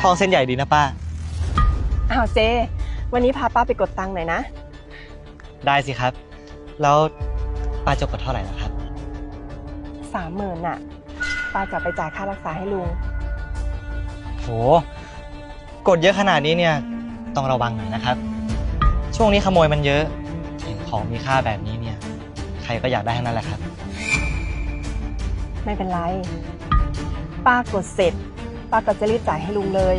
ทองเส้นใหญ่ดีนะป้า อ้าวเจ วันนี้พาป้าไปกดตังค์หน่อยนะ ได้สิครับ แล้วป้าจะกดเท่าไหร่ล่ะครับ สามหมื่นน่ะ ป้าจะไปจ่ายค่ารักษาให้ลุง โห กดเยอะขนาดนี้เนี่ย ต้องระวังหน่อยนะครับ ช่วงนี้ขโมยมันเยอะ เห็นของมีค่าแบบนี้เนี่ย ใครก็อยากได้ทั้งนั้นแหละครับ ไม่เป็นไร ป้ากดเสร็จ ป้าก็จะรีบจ่ายให้ลุงเลย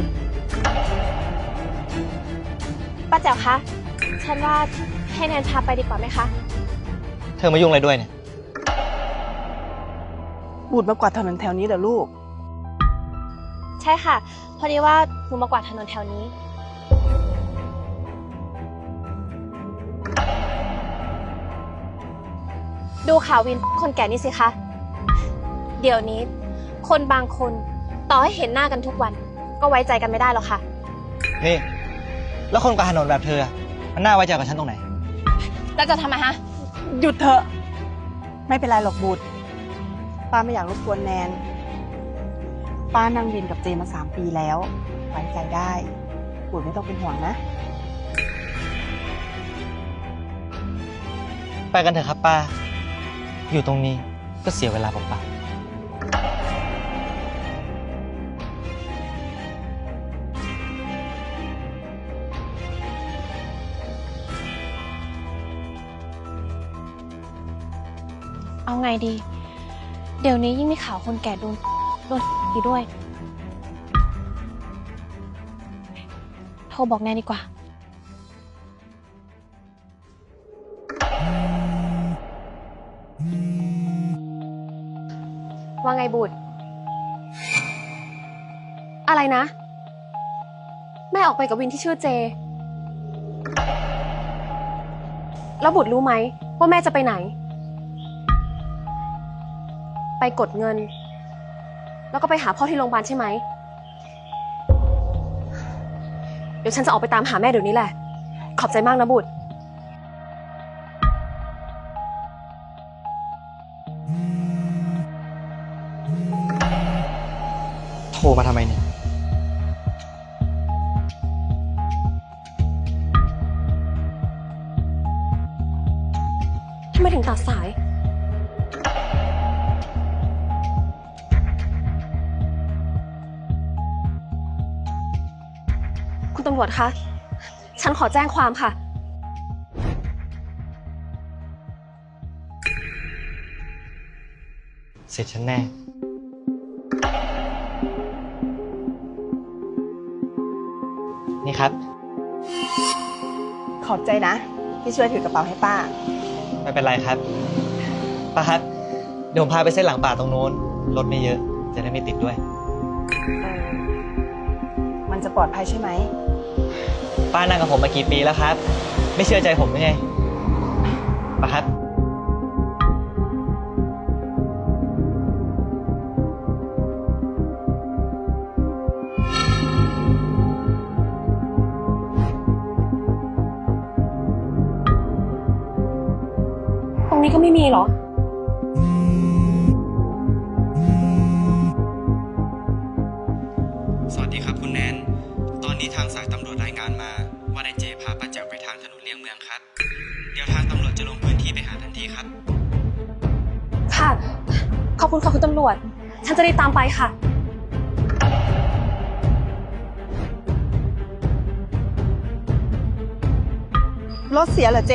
ป้าแจ๋วคะ ฉันว่าให้แนนพาไปดีกว่าไหมคะ เธอมายุ่งอะไรด้วยเนี่ย บูดมากวาดถนนแถวนี้เดี๋ยวลูก ใช่ค่ะ พอดีว่าหนูมากวาดถนนแถวนี้ ดูข่าววินคนแก่นี่สิคะ เดี๋ยวนี้ คนบางคน ต่อให้เห็นหน้ากันทุกวัน ก็ไว้ใจกันไม่ได้หรอกค่ะ นี่ แล้วคนกลางถนนแบบเธออะมันน่าไว้ใจกับฉันตรงไหน แล้วจะทำไมฮะ หยุดเถอะ ไม่เป็นไรหรอกบูดป้าไม่อยากรบกวนแนน ป้านั่งวินกับเจมาสามปีแล้ว ไว้ใจได้บูดไม่ต้องเป็นห่วงนะ ไปกันเถอะครับป้า อยู่ตรงนี้ก็เสียเวลาเปล่า เอาไงดี เดี๋ยวนี้ยิ่งมีข่าวคนแก่โดนโดนอีกด้วย โทรบอกแนนดีกว่า ว่าไงบุตร อะไรนะ แม่ออกไปกับวินที่ชื่อเจ แล้วบุตรรู้ไหมว่าแม่จะไปไหน ไปกดเงิน แล้วก็ไปหาพ่อที่โรงพยาบาลใช่ไหม เดี๋ยวฉันจะออกไปตามหาแม่เดี๋ยวนี้แหละ ขอบใจมากนะบุตร โทรมาทำไมเนี่ย ตำรวจคะ ฉันขอแจ้งความค่ะ เสร็จฉันแน่ นี่ครับ ขอบใจนะ ที่ช่วยถือกระเป๋าให้ป้า ไม่เป็นไรครับ ป้าครับ เดี๋ยวผมพาไปเส้นหลังป่าตรงโน้น รถไม่เยอะ จะได้ไม่ติดด้วยเออมันจะปลอดภัยใช่ไหม ป้านั่งกับผมมากี่ปีแล้วครับ ไม่เชื่อใจผมหรือไงป้าครับ ตรงนี้ก็ไม่มีเหรอ นนี้ทางสายตำรวจรายงานมา ว่านายเจพาป้าแจ๋วไปทางถนนเลี่ยงเมืองครับ เดี๋ยวทางตำรวจจะลงพื้นที่ไปหาทันทีครับ ค่ะ ขอบคุณค่ะคุณตำรวจ ฉันจะรีบตามไปค่ะ รถเสียเหรอเจ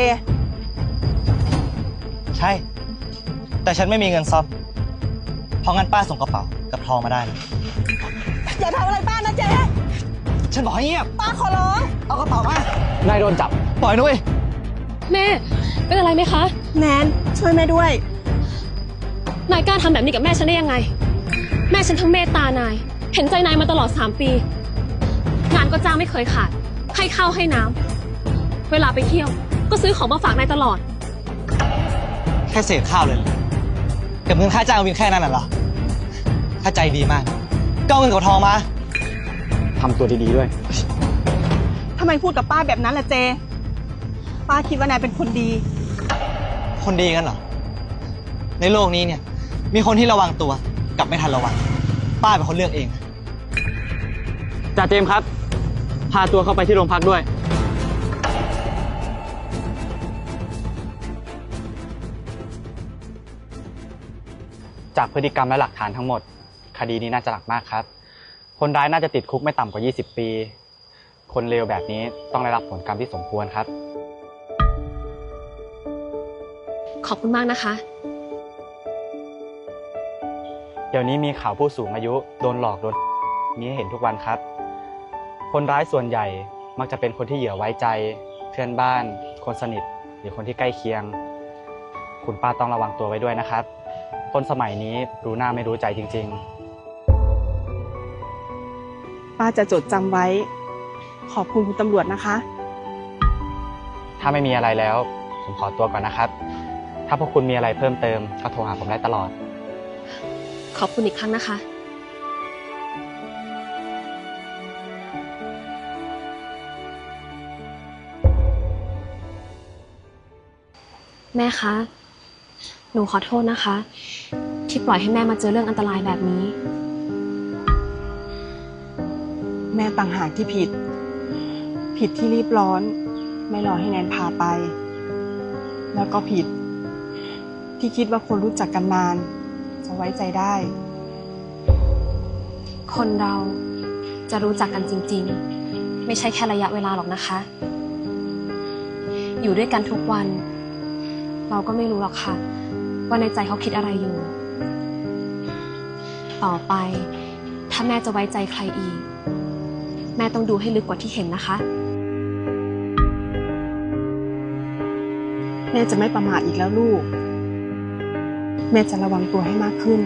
ใช่ แต่ฉันไม่มีเงินซ่อมเพราะงั้นป้าส่งกระเป๋ากับทองมาได้นะอย่าทำอะไรป้านะเจ ฉันบอกให้เงียบ ป้าขอร้อง เอากระเป๋ามา นายโดนจับ ปล่อยนุ้ย แม่ เป็นอะไรไหมคะ แนนช่วยแม่ด้วย นายกล้าทำแบบนี้กับแม่ฉันได้ยังไง แม่ฉันทั้งเมตตานาย เห็นใจนายมาตลอด 3 ปี งานก็จ้างไม่เคยขาด ให้ข้าวให้น้ำ เวลาไปเที่ยว ก็ซื้อของมาฝากนายตลอด แค่เศษข้าวเลยเหรอกับเงินค่าจ้างวินแค่นั้นน่ะเหรอ ถ้าใจดีมากก็เอาเงินกับทองมา ทำตัวดีๆด้วย ทำไมพูดกับป้าแบบนั้นล่ะเจ ป้าคิดว่านายเป็นคนดี คนดีกันเหรอ ในโลกนี้เนี่ย มีคนที่ระวังตัวกับไม่ทันระวัง ป้าเป็นคนเลือกเอง จ่าเจมส์ครับ พาตัวเข้าไปที่โรงพักด้วย จากพฤติกรรมและหลักฐานทั้งหมด คดีนี้น่าจะหนักมากครับ คนร้ายน่าจะติดคุกไม่ต่ำกว่า 20 ปี คนเลวแบบนี้ต้องได้รับผลกรรมที่สมควรครับ ขอบคุณมากนะคะ เดี๋ยวนี้มีข่าวผู้สูงอายุโดนหลอกโดนนี้ให้เห็นทุกวันครับ คนร้ายส่วนใหญ่มักจะเป็นคนที่เหยื่อไว้ใจ เพื่อนบ้าน คนสนิท หรือคนที่ใกล้เคียง คุณป้าต้องระวังตัวไว้ด้วยนะครับ คนสมัยนี้รู้หน้าไม่รู้ใจจริง ป้าจะจดจำไว้ ขอบคุณคุณตำรวจนะคะๆถ้าไม่มีอะไรแล้ว ผมขอตัวก่อนนะครับ ถ้าพวกคุณมีอะไรเพิ่มเติมก็โทรหาผมได้ตลอด ขอบคุณอีกครั้งนะคะ แม่คะ หนูขอโทษนะคะ ที่ปล่อยให้แม่มาเจอเรื่องอันตรายแบบนี้ แม่ต่างหากที่ผิด ผิดที่รีบร้อน ไม่รอให้แนนพาไป แล้วก็ผิด ที่คิดว่าคนรู้จักกันนาน จะไว้ใจได้ คนเราจะรู้จักกันจริง ๆ ไม่ใช่แค่ระยะเวลาหรอกนะคะ อยู่ด้วยกันทุกวัน เราก็ไม่รู้หรอกค่ะ ว่าในใจเขาคิดอะไรอยู่ ต่อไป ถ้าแม่จะไว้ใจใครอีก แม่ต้องดูให้ลึกกว่าที่เห็นนะคะ แม่จะไม่ประมาทอีกแล้วลูก แม่จะระวังตัวให้มากขึ้น